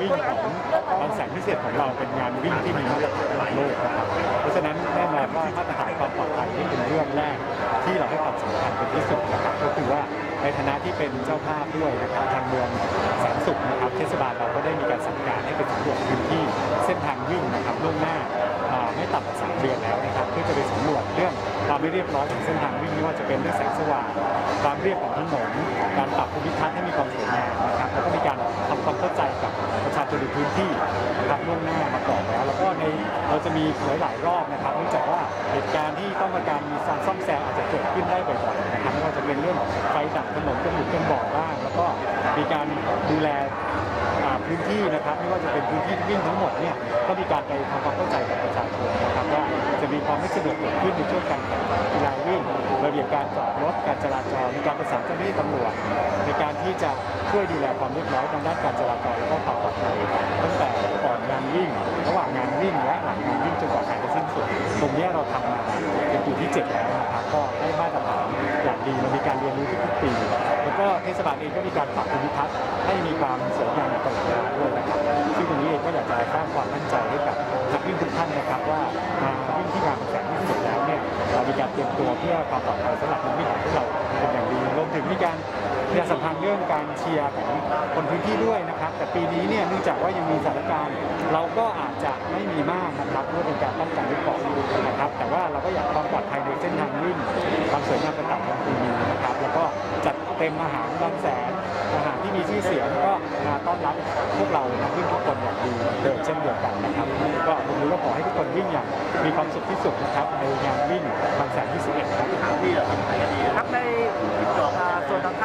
วิ่งของบางแสนพิเศษของเราเป็นงานวิ่งที่มีมาตรฐานระดับโลกนะครับเพราะฉะนั้นแน่นอนว่ามาตรฐานความปลอดภัยนี่เป็นเรื่องแรก ที่เราให้ความสำคัญเป็นที่สุดนะครับก็คือว่าในฐานะที่เป็นเจ้าภาพด้วยนะครับทางเมืองแสนสุขนะครับเทศบาลเราก็ได้มีการสั่งการให้ไปสำรวจพื้นที่เส้นทางวิ่งนะครับล่วงหน้าอ่าไม่ต่ำกว่าสามเดือนแล้วนะครับเพื่อจะไปสำรวจเรื่องความไม่เรียบร้อยของเส้นทางวิ่งไม่ว่าจะเป็นเรื่องแสงสว่างความเรียบของถนนการปรับภูมิทัศน์ให้มีความสวยงามนะครับแล้วก็มีการ เราจะมีหลาย ๆ รอบนะครับเนื่องจากว่าเหตุการณ์ที่ต้องมาการมีการซ่อมแซมอาจจะเกิดขึ้นได้บ่อย ๆ นะครับไม่ว่าจะเป็นเรื่องไฟดับถนนกันหมุนกันบ่อบ้างแล้วก็มีการดูแล พื้นที่นะครับไม่ว่าจะเป็นพื้นที่ที่วิ่งทั้งหมดเนี่ยก็มีการไปทำความเข้าใจกับประชาชนนะครับว่าจะมีความไม่สะดวกเกิดขึ้นในช่วงการแข่งขันกีฬาวิ่งระเบียบการจอดรถการจราจรมีการประสานเจ้าหน้าที่ตำรวจในการที่จะช่วยดูแลความเรียบร้อยทางด้านการจราจรและก็ความปลอดภัยตั้งแต่ก่อนงานวิ่ง ระหว่างงานวิ่งและหลังงานวิ่งจนกว่างานจะสิ้นสุดตรงนี้เราทำมา ปีที่เจ็ดแล้วนะครับก็ได้มาตรฐานอย่างดีเรามีการเรียนรู้ทุกปี แล้วก็เทศบาลเองก็มีการปรับภูมิทัศน์ให้มีความสวยงามตลอดเวลาด้วยนะครับซึ่งตรงนี้เองก็อยากจะสร้างความมั่นใจให้กับนักวิ่งทุกท่านนะครับว่ามาวิ่งที่งานแสนที่สุดแล้วเนี่ยเรามีการเตรียมตัวเพื่อความปลอดภัยสำหรับนักวิ่งของพวกเราเป็นอย่างดีรวมถึงมีการประชาสัมพันธ์เรื่องการเชียร์ของคนพื้นที่ด้วยนะครับ แต่ปีนี้เนี่ยเนื่องจากว่ายังมีสถานการณ์ เราก็อาจจะไม่มีมากนะครับ ว่าเราก็อยากความปลอดภัยในเส้นทางวิ่งความสวยงามต่างๆของปีนี้นะครับ แล้วก็จัดเต็มอาหารบางแสนอาหารที่มีชื่อเสียงก็มาต้อนรับพวกเรานักวิ่งทุกคนอย่างดีเดิมเช่นเดียวกันนะครับ ก็ผมรู้ว่าขอให้ทุกคนวิ่งอย่างมีความสุขที่สุดนะครับในงานวิ่งบางแสน21ครับครับในอ่ายดีครับใน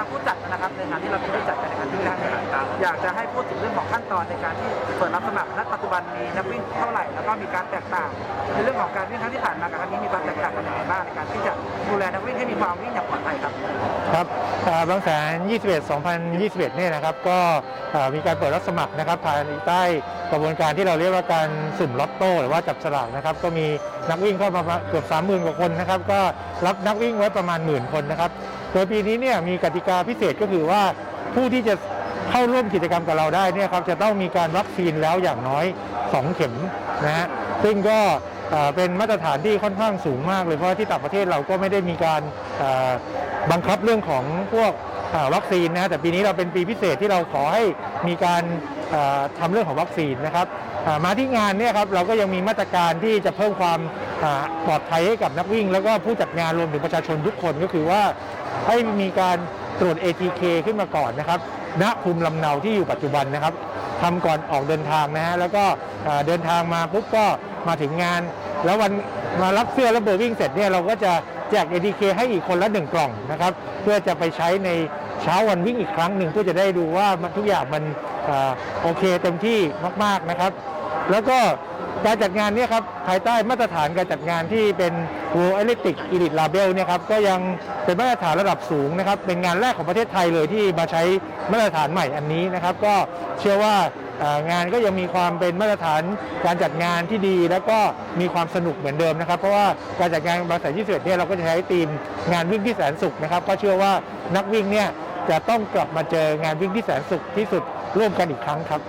างผู้จัดนะครับ ในฐานที่เราเป็นผู้จัดการแข่งขันที่นั่นอยากจะให้พูดถึงเรื่องของขั้นตอนในการที่เปิดรับสมัครณปัจจุบันมีนักวิ่งเท่าไหร่แล้วก็มีการแตกต่าง ในเรื่องของการวิ่งครั้งที่ผ่านมากับครั้งนี้มีความแตกต่างกันอย่างไรบ้างในการที่จะดูแลนักวิ่งให้มีความวิ่งอย่างปลอดภัยครับ บางแสน 21 2021 เนี่ยนะครับ ก็มีการเปิดรับสมัครนะครับภายใต้กระบวนการที่เราเรียกว่าการสุ่มลอตโต้หรือว่าจับสลากนะครับ ก็มีนักวิ่งเข้ามาเกือบ 30,000 กว่าคนนะครับ ก็รับนักวิ่งไว้ประมาณหมื่นคนนะครับ โดยปีนี้เนี่ยมีกติกาพิเศษก็คือว่าผู้ที่จะเข้าร่วมกิจกรรมกับเราได้เนี่ยครับจะต้องมีการวัคซีนแล้วอย่างน้อย 2 เข็มนะฮะซึ่งก็ เป็นมาตรฐานที่ค่อนข้างสูงมากเลยเพราะที่ต่างประเทศเราก็ไม่ได้มีการบังคับเรื่องของพวกวัคซีนนะแต่ปีนี้เราเป็นปีพิเศษที่เราขอให้มีการเอ่อทำเรื่องของวัคซีนนะครับมาที่งานเนี่ยครับเราก็ยังมีมาตรการที่จะเพิ่มความปลอดภัยให้กับนักวิ่ง แล้วก็ผู้จัดงานรวมถึงประชาชนทุกคนก็คือว่าให้มีการตรวจ ATK ขึ้นมาก่อนนะครับณภูมิลำเนาที่อยู่ปัจจุบันนะครับทำก่อนออกเดินทางนะฮะแล้วก็เดินทางมาปุ๊บก็มาถึงงาน แล้ววันมารับเสื้อและเบอร์วิ่งเสร็จเนี่ยเราก็จะแจก ATK ให้อีกคนละหนึ่งกล่องนะครับเพื่อจะไปใช้ในเช้าวันวิ่งอีกครั้งหนึ่งเพื่อจะได้ดูว่ามันทุกอย่างมันอโอเคเต็มที่มากๆนะครับ แล้วก็การจัดงานเนี่ยครับภายใต้มาตรฐานการจัดงานที่เป็น World Athletic Elite Label เนี่ยครับก็ยังเป็นมาตรฐานระดับสูงนะครับเป็นงานแรกของประเทศไทยเลยที่มาใช้มาตรฐานใหม่อันนี้นะครับ ก็เชื่อว่า งานก็ยังมีความเป็นมาตรฐานการจัดงานที่ดี แล้วก็มีความสนุกเหมือนเดิมนะครับ เพราะว่าการจัดงานบางสายี่สิบเอ็ดเนี่ยเราก็จะใช้ธีมงานวิ่งที่แสนสุขนะครับ ก็เชื่อว่านักวิ่งเนี่ยจะต้องกลับมาเจองานวิ่งที่แสนสุขที่สุดร่วมกันอีกครั้งครับ